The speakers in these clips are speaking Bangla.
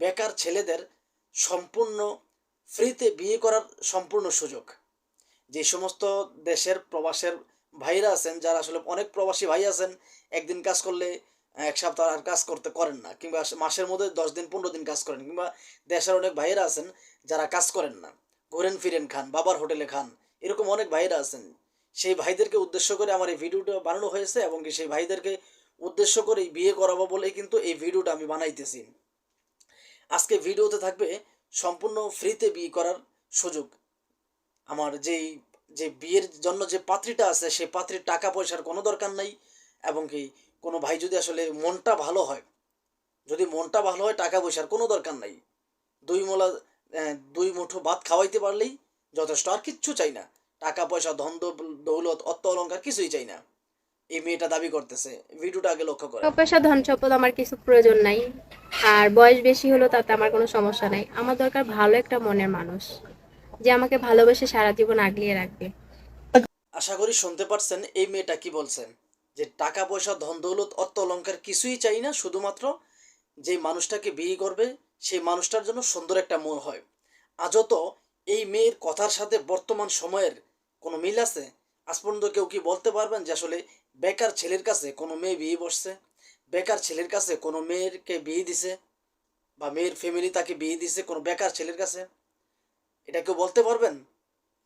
বেকার ছেলেদের সম্পূর্ণ ফ্রিতে বিয়ে করার সম্পূর্ণ সুযোগ। যে সমস্ত দেশের প্রবাসের ভাইরা আছেন, যারা আসলে অনেক প্রবাসী ভাই আছেন, একদিন কাজ করলে এক সপ্তাহ আর কাজ করতে করেন না, কিংবা মাসের মধ্যে দশ দিন, পনেরো দিন কাজ করেন, কিংবা দেশের অনেক ভাইয়েরা আছেন যারা কাজ করেন না, ঘোরেন ফিরেন খান, বাবার হোটেলে খান, এরকম অনেক ভাইয়েরা আছেন। সেই ভাইদেরকে উদ্দেশ্য করে আমার এই ভিডিওটা বানানো হয়েছে এবং সেই ভাইদেরকে উদ্দেশ্য করেই বিয়ে করাবো বলে কিন্তু এই ভিডিওটা আমি বানাইতেছি। আজকে ভিডিওতে থাকবে সম্পূর্ণ ফ্রিতে বিয়ে করার সুযোগ। আমার যেই, যে বিয়ের জন্য যে পাত্রীটা আছে, সেই পাত্রীর টাকা পয়সার কোনো দরকার নাই এবং কি কোনো ভাই যদি আসলে মনটা ভালো হয়, যদি মনটা ভালো হয়, টাকা পয়সার কোনো দরকার নাই। দুই মোলা দুই মুঠো ভাত খাওয়াইতে পারলেই যথেষ্ট। আর কিচ্ছু চাই না। টাকা পয়সা, ধন দৌ- দৌলত, অর্থ অলঙ্কার কিছুই চাই না। এই মেয়েটা দাবি করতেছে। ভিডিওটা আগে লক্ষ্য করে পয়সা, ধন সম্পদ, আমার কিছু প্রয়োজন নাই। আর বয়স বেশি হলো তাতে আমার কোনো সমস্যা নাই। আমার দরকার ভালো একটা মনের মানুষ, যে আমাকে ভালোবেসে সারা জীবন আগলিয়ে রাখবে। আশা করি শুনতে পারছেন এই মেয়েটা কি বলছেন, যে টাকা পয়সা, ধন দৌলত, অর্থ অলঙ্কার কিছুই চাই না, শুধুমাত্র যে মানুষটাকে বিয়ে করবে, সেই মানুষটার জন্য সুন্দর একটা মন হয়। আজও তো এই মেয়ের কথার সাথে বর্তমান সময়ের কোনো মিল আছে? আজ পর্যন্ত কেউ কি বলতে পারবেন যে আসলে বেকার ছেলের কাছে কোনো মেয়ে বিয়ে বসছে? বেকার ছেলের কাছে কোনো মেয়েরকে বিয়ে দিছে বা মেয়ের ফ্যামিলি তাকে বিয়ে দিছে কোনো বেকার ছেলের কাছে, এটা কেউ বলতে পারবেন?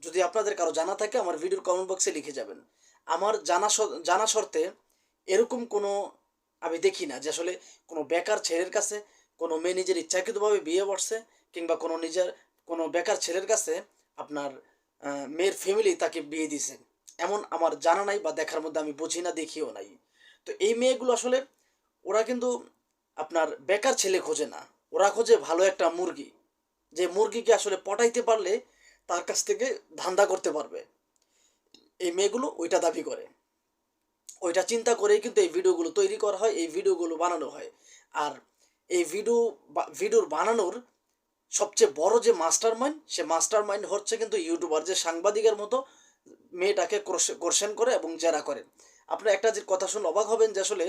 যদি আপনাদের কারও জানা থাকে, আমার ভিডিওর কমেন্ট বক্সে লিখে যাবেন। আমার জানা জানা শর্তে এরকম কোনো আমি দেখি না যে আসলে কোনো বেকার ছেলের কাছে কোনো মেয়ে নিজের ইচ্ছাকৃতভাবে বিয়ে পড়ছে কিংবা কোনো নিজের, কোনো বেকার ছেলের কাছে আপনার মেয়ের ফ্যামিলি তাকে বিয়ে দিছে। এমন আমার জানা নাই বা দেখার মধ্যে আমি বুঝি না, দেখিও নাই। তো এই মেয়েগুলো আসলে ওরা কিন্তু আপনার বেকার ছেলে খোঁজে না। ওরা খোঁজে ভালো একটা মুরগি। যে মুরগিকে আসলে পটাইতে পারলে তার কাছ থেকে ধান্দা করতে পারবে। এই মেয়েগুলো ওইটা দাবি করে। ওইটা চিন্তা করেই কিন্তু এই ভিডিওগুলো তৈরি করা হয়, এই ভিডিওগুলো বানানো হয়। আর এই ভিডিও ভিডিওর বানানোর সবচেয়ে বড় যে মাস্টার মাইন্ড সে মাস্টার মাইন্ড হচ্ছে কিন্তু ইউটিউবার যে সাংবাদিকের মতো মেয়েটাকে কোশ্চেন করে এবং জেরা করে। আপনার একটা যে কথা শুনে অবাক হবেন যে আসলে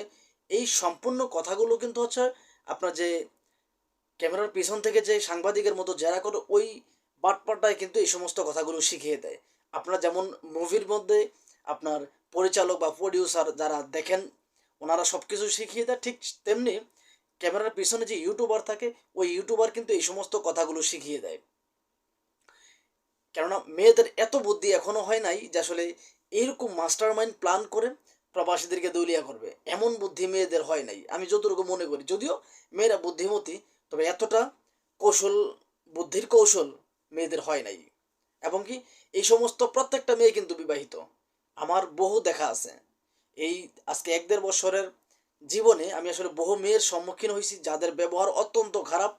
এই সম্পূর্ণ কথাগুলো কিন্তু হচ্ছে আপনার যে ক্যামেরার পিছন থেকে যে সাংবাদিকের মতো জেরা করে ওই বাটপাটায় কিন্তু এই সমস্ত কথাগুলো শিখিয়ে দেয়। আপনারা যেমন মুভির মধ্যে আপনার পরিচালক বা প্রডিউসার যারা দেখেন, ওনারা সব কিছু শিখিয়ে দেয়, ঠিক তেমনি ক্যামেরার পিছনে যে ইউটিউবার থাকে, ওই ইউটিউবার কিন্তু এই সমস্ত কথাগুলো শিখিয়ে দেয়। কেননা মেয়েদের এত বুদ্ধি এখনও হয় নাই যে আসলে এইরকম মাস্টার মাইন্ড প্ল্যান করে প্রবাসীদেরকে দৌলিয়া করবে। এমন বুদ্ধি মেয়েদের হয় নাই। আমি যতটুকু মনে করি, যদিও মেয়েরা বুদ্ধিমতী, তবে এতটা কৌশল, বুদ্ধির কৌশল মেয়েদের হয় নাই। এবং কি, এই সমস্ত প্রত্যেকটা মেয়ে কিন্তু বিবাহিত। আমার বহু দেখা আছে। এই আজকে এক দেড় বছরের জীবনে আমি আসলে বহু মেয়ের সম্মুখীন হয়েছি, যাদের ব্যবহার অত্যন্ত খারাপ।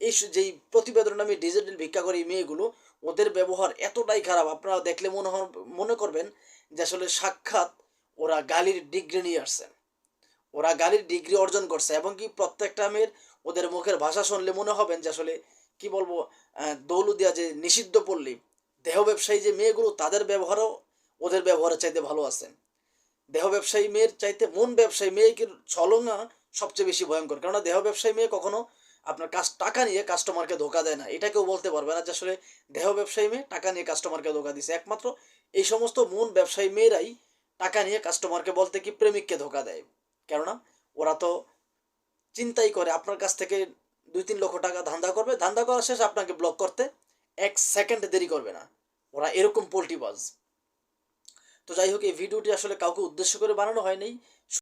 এই যেই প্রতিবেদন আমি ডিজিটাল ভিক্ষা করি মেয়েগুলো, ওদের ব্যবহার এতটাই খারাপ। আপনারা দেখলে মনে মনে করবেন যে আসলে সাক্ষাৎ ওরা গালির ডিগ্রি নিয়ে আসছে। ওরা গালির ডিগ্রি অর্জন করছে এবং কি প্রত্যেকটা মেয়ের ওদের মুখের ভাষা শুনলে মনে হবেন যে আসলে কি বলব দৌলুদিয়া যে নিষিদ্ধ পল্লী, দেহ ব্যবসায়ী যে মেয়েগুলো তাদের ব্যবহারও ওদের ব্যবহারের চাইতে ভালো আছে। দেহ ব্যবসায়ী মেয়ের চাইতে মন ব্যবসায়ী মেয়েকে ছলনা সবচেয়ে বেশি ভয়ঙ্কর? কেননা দেহ ব্যবসায়ী মেয়ে কখনো আপনার কাজ টাকা নিয়ে কাস্টমারকে ধোকা দেয় না। এটা কেউ বলতে পারবে না যে আসলে দেহ ব্যবসায়ী মেয়ে টাকা নিয়ে কাস্টমারকে ধোকা দিছে। একমাত্র এই সমস্ত মন ব্যবসায়ী মেয়েরাই টাকা নিয়ে কাস্টমারকে বলতে কি প্রেমিককে ধোকা দেয়। কেননা ওরা তো চিন্তাই করে, আপনার কাছ থেকে দুই তিন লক্ষ টাকা ধান্দা করবে, ধান্দা করার শেষ আপনাকে ব্লক করতে এক সেকেন্ড দেরি করবে না। ওরা এরকম পোল্ট্রিবাজ তো যাই হোক, এই ভিডিওটি আসলে কাউকে উদ্দেশ্য করে বানানো হয়নি।